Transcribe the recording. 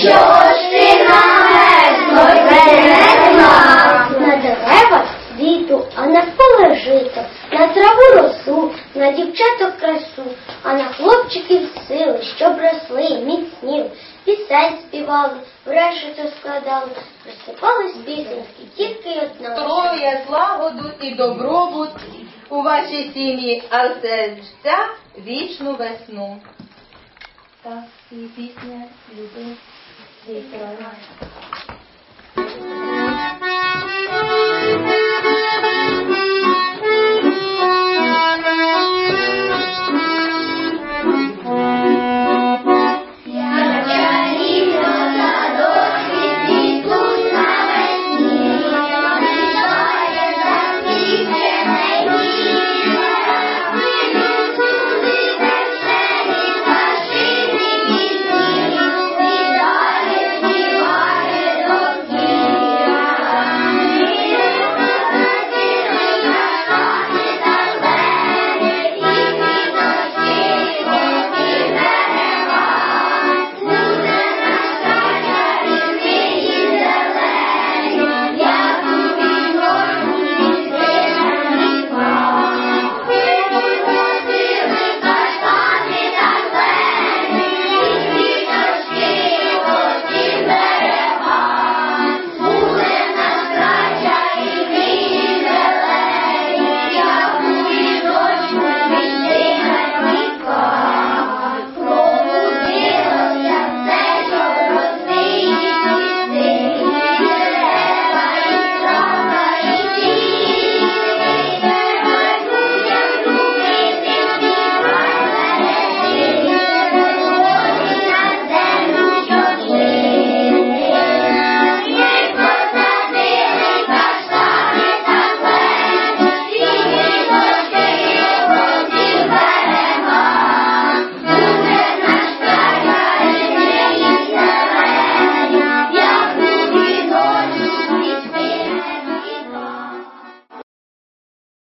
Що ж ти на весно? На дерева світу, а на поле жито, на траву росу, на дівчаток красу, а на хлопчиків сили, щоб росли, міцніли, пісень співали, решето складали, розсипались пісеньки, тільки одна. Здоров'я, злагоду і добробут у вашій сім'ї, а все життя вічну весну. Так, і пісня いい子。